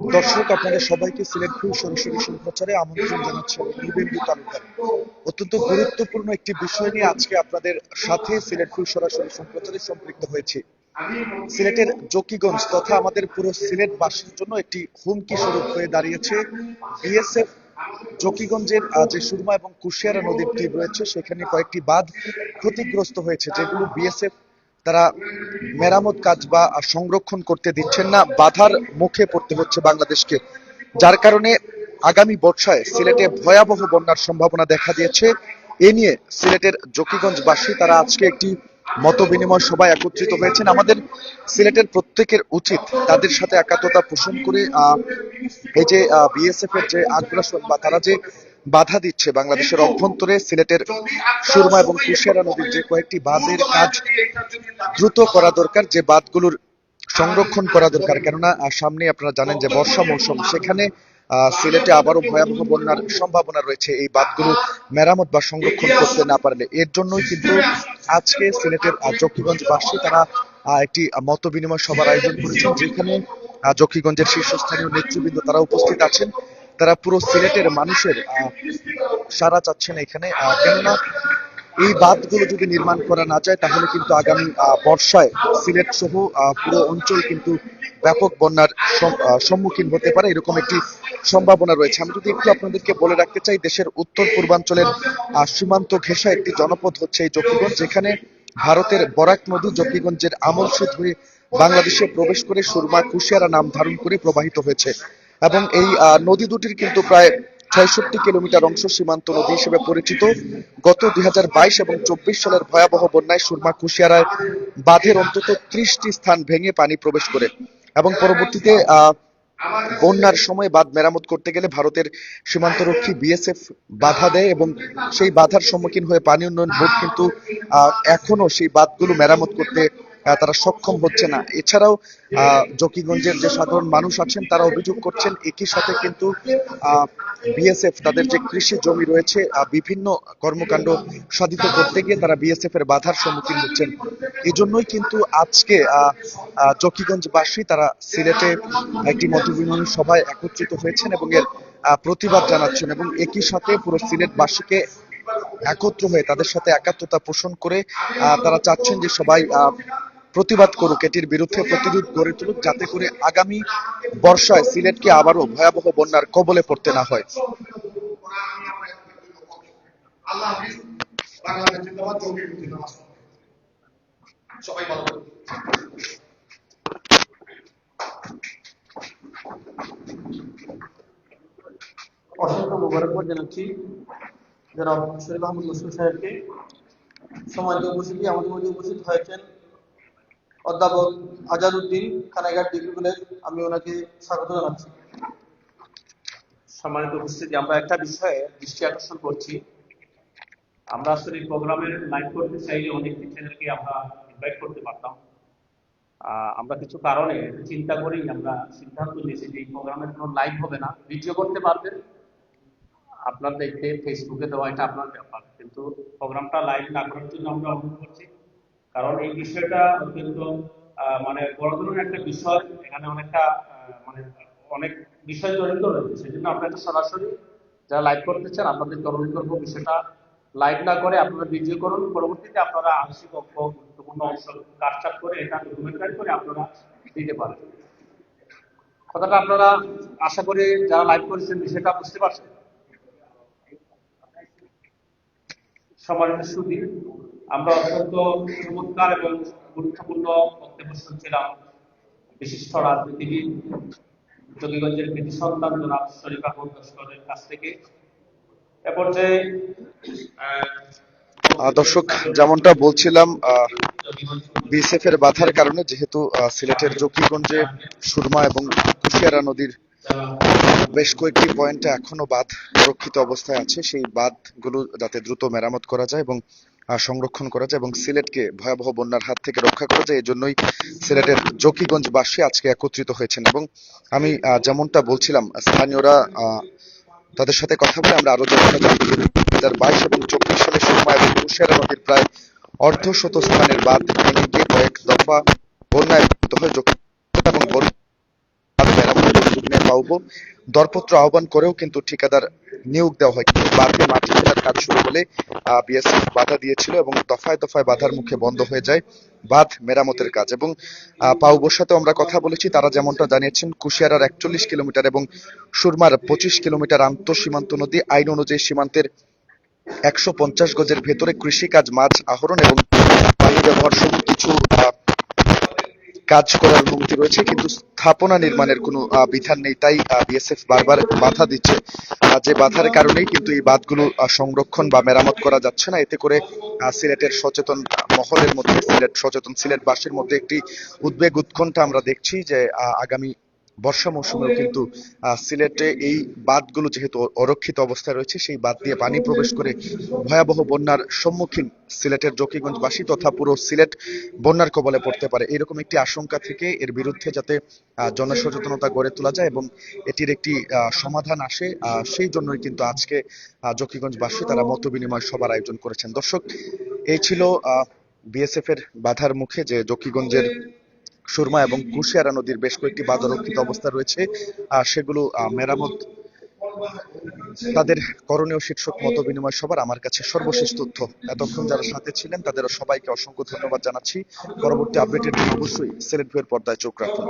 দর্শক, আপনাদের সবাইকে সিলেট ভিউ সরাসরি সম্প্রচারে আমন্ত্রণ জানাচ্ছে নিবেন্দু তালুকদার। অত্যন্ত গুরুত্বপূর্ণ একটি বিষয় নিয়ে আজকে আপনাদের সাথে সিলেট ভিউ সরাসরি সম্প্রচারে সম্পৃক্ত হয়েছি। সিলেটের জকিগঞ্জ তথা আমাদের পুরো সিলেটবাসীর জন্য একটি হুমকি স্বরূপ হয়ে দাঁড়িয়েছে বিএসএফ জকিগঞ্জের যে সুরমা এবং কুশিয়ারা নদীর তীর রয়েছে, সেখানে কয়েকটি বাঁধ ক্ষতিগ্রস্ত হয়েছে, যেগুলো বিএসএফ তারা মেরামত কাজ বা সংরক্ষণ করতে দিচ্ছেন না, বাধার মুখে পড়তে হচ্ছে বাংলাদেশকে। যার কারণে আগামী বর্ষায় সিলেটে ভয়াবহ বন্যার সম্ভাবনা দেখা দিয়েছে। এ নিয়ে সিলেটের জকিগঞ্জবাসী, তারা আজকে একটি মত বিনিময় সভায় একত্রিত হয়েছেন। আমাদের সিলেটের প্রত্যেকের উচিত তাদের সাথে একাত্মতা পোষণ করে এই যে বিএসএফ এর যে আগ্রাসন বা তারা যে বাধা দিচ্ছে বাংলাদেশের অভ্যন্তরে সিলেটের সুরমা এবং কুশিয়ারা নদীর যে কয়েকটি বাঁধের কাজ দ্রুত করা দরকার যে বাঁধগুলোর সংরক্ষণ করা দরকার। কেননা সামনে আপনারা জানেন যে বর্ষা মৌসুম সেখানে সিলেটে আবারও ভয়াবহ বন্যার সম্ভাবনা রয়েছে। এই বাঁধগুলো মেরামত বা সংরক্ষণ করতে না পারলে। এর জন্যই কিন্তু আজকে সিলেটের আহ, জকিগঞ্জবাসী তারা একটি মত বিনিময় সভার আয়োজন করেছেন যেখানে জকিগঞ্জের শীর্ষস্থানীয় নেতৃবৃন্দ তারা উপস্থিত আছেন। তারা পুরো সিলেটের মানুষের সাড়া চাচ্ছেন এখানে। কেননা এই বাঁধগুলো যদি নির্মাণ করা না যায়, তাহলে কিন্তু আগামী বর্ষায় সিলেট সহ পুরো অঞ্চল কিন্তু ব্যাপক বন্যার সম্মুখীন হতে পারে, এরকম একটি সম্ভাবনা রয়েছে। আমি যদি একটু আপনাদেরকে বলে রাখতে চাই, দেশের উত্তর পূর্বাঞ্চলের সীমান্ত ঘেঁষা একটি জনপদ হচ্ছে এই জকিগঞ্জ, যেখানে ভারতের বরাক নদী জকিগঞ্জের আমল সেতু হয়ে বাংলাদেশে প্রবেশ করে সুরমা কুশিয়ারা নাম ধারণ করে প্রবাহিত হয়েছে। এবং এই নদী দুটির কিন্তু প্রায় ছয়ষট্টি কিলোমিটার অংশ সীমান্ত নদী হিসেবে পরিচিত। গত দুই হাজার বাইশ এবং চব্বিশ সালের ভয়াবহ বন্যায় সুরমা কুশিয়ারায় বাঁধের অন্তত ত্রিশটি স্থান ভেঙে পানি প্রবেশ করে এবং পরবর্তীতে বন্যার সময় বাঁধ মেরামত করতে গেলে ভারতের সীমান্তরক্ষী বিএসএফ বাধা দেয় এবং সেই বাধার সম্মুখীন হয়ে পানি উন্নয়ন বোর্ড কিন্তু এখনও সেই বাঁধগুলো মেরামত করতে তারা সক্ষম হচ্ছে না। এছাড়াও জকিগঞ্জের যে সাধারণ মানুষ আছেন, তারা অভিযোগ করছেন একই সাথে কিন্তু বিএসএফ তাদের যে কৃষি জমি রয়েছে বিভিন্ন কর্মকাণ্ড সাধিত করতে গিয়ে তারা বিএসএফ এর বাধার সম্মুখীন হচ্ছেন। এজন্যই কিন্তু আজকে জকিগঞ্জবাসী তারা সিলেটে একটি মতবিনিময় সভায় একত্রিত হয়েছেন এবং এর প্রতিবাদ জানাচ্ছেন এবং একই সাথে পুরো সিলেটবাসীকে একত্র হয়ে তাদের সাথে একাত্মতা পোষণ করে তারা চাচ্ছেন যে সবাই প্রতিবাদ করুক, এটির বিরুদ্ধে প্রতিরোধ গড়ে তুলুক যাতে করে আগামী বর্ষায় সিলেটকে আবারও ভয়াবহ বন্যার কবলে পড়তে না হয়। অসংখ্য মোবারকবাদ জানাচ্ছি। জনাব শরীফ আহমদ মুসলিম সাহেবকে। সম্মানিত উপস্থিতি, আমাদের মধ্যে উপস্থিত হয়েছেন অধ্যাপক আজাদউদ্দিন খানাঘাট ডিগ্রি কলেজ, আমি ওনাকে স্বাগত জানাচ্ছি। সম্মানিত উপস্থিতি, আমরা একটা বিষয়ে দৃষ্টি আকর্ষণ করছি। আমরা আসলে প্রোগ্রামের লাইভ করতে চাইলে অনেক চ্যানেলকে আমরা ইনভাইট করতে পারতাম। আমরা কিছু কারণে চিন্তা করেই আমরা সিদ্ধান্ত নিয়েছি যে এই প্রোগ্রামের কোনো লাইভ হবে না। ভিডিও করতে পারবেন। আপনার দেখতে ফেসবুকে দেওয়া এটা আপনার ব্যাপার। কিন্তু প্রোগ্রামটা লাইভ না করার জন্য আমরা অনুরোধ করছি। কারণ এই বিষয়টা অত্যন্ত মানে বড় ধরনের একটা বিষয়, এখানে অনেকটা মানে অনেক বিষয় জড়িত রয়েছে। সেজন্য আপনারা সরাসরি যারা লাইভ করতে চান আপনাদেরকে অনুরোধ করব বিষয়টা লাইভ না করে আপনারা ভিডিও করুন। পরবর্তীতে আপনারা আংশিক অঙ্ক গুরুত্বপূর্ণ অংশ কাটছাট করে এটা ডকুমেন্টারি করে আপনারা দিতে পারেন। কথাটা আপনারা আশা করি যারা লাইভ করেছেন বিষয়টা বুঝতে পারছেন। সম্মানিত সুদী। আমরা অত্যন্ত চমৎকার এবং গুরুত্বপূর্ণ বক্তব্য শুনছিলাম বিশিষ্ট রাজনীতিবিদ যোগীগঞ্জের কৃতি সন্তান জনাব শরীফ আহমদ কাছ থেকে। এ পর্যায়ে দর্শক, যেমনটা বলছিলাম বিএসএফ এর বাধার কারণে যেহেতু সিলেটের জকিগঞ্জে সুরমা এবং কুশিয়ারা নদীর বেশ কয়েকটি পয়েন্টে এখনও বাঁধ রক্ষিত অবস্থায় আছে। সেই বাঁধগুলো যাতে দ্রুত মেরামত করা যায় এবং সংরক্ষণ করা যায় এবং সিলেটকে ভয়াবহ বন্যার হাত থেকে রক্ষা করা যায়। এজন্যই সিলেটের জকিগঞ্জবাসী আজকে একত্রিত হয়েছেন এবং আমি যেমনটা বলছিলাম, স্থানীয়রা তাদের সাথে কথা বলে আমরা আরও জানতে পারি দুই হাজার বাইশ এবং চব্বিশ সালে সুরমা এবং কুশিয়ারা নদীর প্রায় অর্ধশত স্থানের বাঁধ ভেঙে গিয়ে কয়েক দফা বন্যায় হয়। এবং বন্যা পাওবো দরপত্র আহ্বান করেও কিন্তু ঠিকাদার নিয়োগ দেওয়া হয় কিন্তু মাটি ফেলার কাজ শুরু হলে বিএসএফ বাধা দিয়েছিল এবং দফায় দফায় বাধার মুখে বন্ধ হয়ে যায় বাঁধ মেরামতের কাজ এবং পাউবোর সাথে আমরা কথা বলেছি, তারা যেমনটা জানিয়েছেন, কুশিয়ারার একচল্লিশ কিলোমিটার এবং সুরমার পঁচিশ কিলোমিটার আন্তঃসীমান্ত নদী, আইন অনুযায়ী সীমান্তের একশো পঞ্চাশ গজের ভেতরে কৃষিকাজ, মাছ আহরণ এবং পানি ব্যবহার সহ কিছু কাজ করার অনুমতি রয়েছে, কিন্তু স্থাপনা নির্মাণের কোনো বিধান নেই, তাই বিএসএফ বারবার বাধা দিচ্ছে। যে বাধার কারণেই কিন্তু এই বাঁধগুলো সংরক্ষণ বা মেরামত করা যাচ্ছে না, এতে করে সিলেটের সচেতন মহলের মধ্যে, সিলেট সচেতন, সিলেটবাসীর মধ্যে একটি উদ্বেগ উৎকণ্ঠা আমরা দেখছি যে আগামী বর্ষা মৌসুমেও কিন্তু সিলেটে এই বাঁধগুলো যেহেতু অরক্ষিত অবস্থায় রয়েছে, সেই বাঁধ দিয়ে পানি প্রবেশ করে ভয়াবহ বন্যার সম্মুখীন সিলেটের জকিগঞ্জবাসী তথা পুরো সিলেট বন্যার কবলে পড়তে পারে। এরকম একটি আশঙ্কা থেকে এর বিরুদ্ধে যাতে জনসচেতনতা গড়ে তোলা যায় এবং এটির একটি সমাধান আসে সেই জন্যই কিন্তু আজকে জকিগঞ্জবাসী তারা মত বিনিময় সভার আয়োজন করেছেন। দর্শক, এই ছিল বিএসএফ এর বাধার মুখে যে জকিগঞ্জের সুরমা এবং কুশিয়ারা নদীর বেশ কয়েকটি বাঁধ রক্ষিত অবস্থা রয়েছে, আর সেগুলো মেরামত, তাদের করণীয় শীর্ষক মত বিনিময় সবার আমার কাছে সর্বশেষ তথ্য। এতক্ষণ যারা সাথে ছিলেন তাদের সবাইকে অসংখ্য ধন্যবাদ জানাচ্ছি। পরবর্তী আপডেটের জন্য অবশ্যই সিলেট ভিউয়ের পর্দায় চোখ রাখুন।